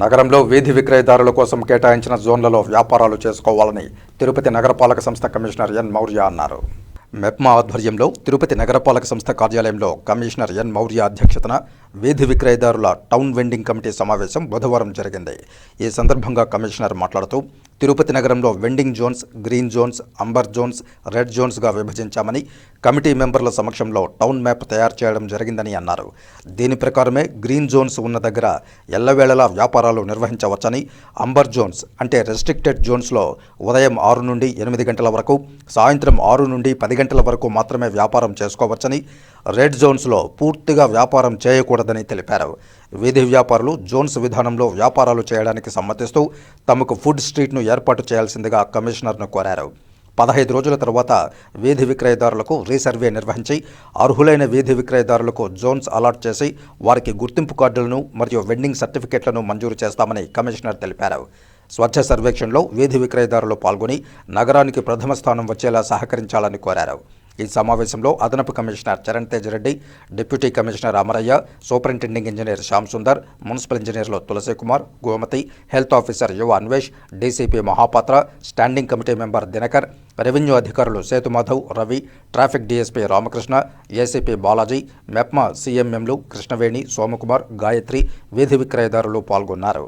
నగరంలో వీధి విక్రయదారుల కోసం కేటాయించిన జోన్లలో వ్యాపారాలు చేసుకోవాలని తిరుపతి నగరపాలక సంస్థ కమిషనర్ ఎన్ మౌర్య అన్నారు. మెప్మా ఆధ్వర్యంలో తిరుపతి నగరపాలక సంస్థ కార్యాలయంలో కమిషనర్ ఎన్ మౌర్య అధ్యక్షతన వీధి విక్రయదారుల టౌన్ వెండింగ్ కమిటీ సమావేశం బుధవారం జరిగింది. ఈ సందర్భంగా కమిషనర్ మాట్లాడుతూ తిరుపతి నగరంలో vending zones green zones amber zones red జోన్స్గా విభజించామని కమిటీ మెంబర్ల సమక్షంలో టౌన్ మ్యాప్ తయారు చేయడం జరిగిందని అన్నారు. దీని ప్రకారమే గ్రీన్ జోన్స్ ఉన్న దగ్గర ఎల్లవేళలా వ్యాపారాలు నిర్వహించవచ్చని అంబర్ జోన్స్ అంటే రెస్ట్రిక్టెడ్ జోన్స్లో ఉదయం ఆరు నుండి ఎనిమిది గంటల వరకు సాయంత్రం ఆరు నుండి పది గంటల వరకు మాత్రమే వ్యాపారం చేసుకోవచ్చని రెడ్ జోన్స్లో పూర్తిగా వ్యాపారం చేయకూడదని తెలిపారు. వీధి వ్యాపారులు జోన్స్ విధానంలో వ్యాపారాలు చేయడానికి సమ్మతిస్తూ తమకు ఫుడ్ స్ట్రీట్ను ఏర్పాటు చేయాల్సిందిగా కమిషనర్ను కోరారు. పదహైదు రోజుల తర్వాత వీధి విక్రయదారులకు రీసర్వే నిర్వహించి అర్హులైన వీధి విక్రయదారులకు జోన్స్ అలాట్ చేసి వారికి గుర్తింపు కార్డులను మరియు వెండింగ్ సర్టిఫికెట్లను మంజూరు చేస్తామని కమిషనర్ తెలిపారు. స్వచ్ఛ సర్వేక్షణలో వీధి విక్రయదారులు పాల్గొని నగరానికి ప్రథమ స్థానం వచ్చేలా సహకరించాలని కోరారు. ఈ సమావేశంలో అదనపు commissioner Charan Tej Reddy deputy commissioner Amaraiah superintending engineer Shyam Sundar municipal ఇంజనీర్లు Tulasi Kumar Gomathi health officer Yuva Anvesh DCP Mahapatra standing committee member Dinakar revenue అధికారులు Sethumadhav Ravi traffic DSP Ramakrishna ACP Balaji MEPMA సీఎంఎంలు Krishnaveni Somakumar Gayatri వీధి విక్రయదారులు పాల్గొన్నారు.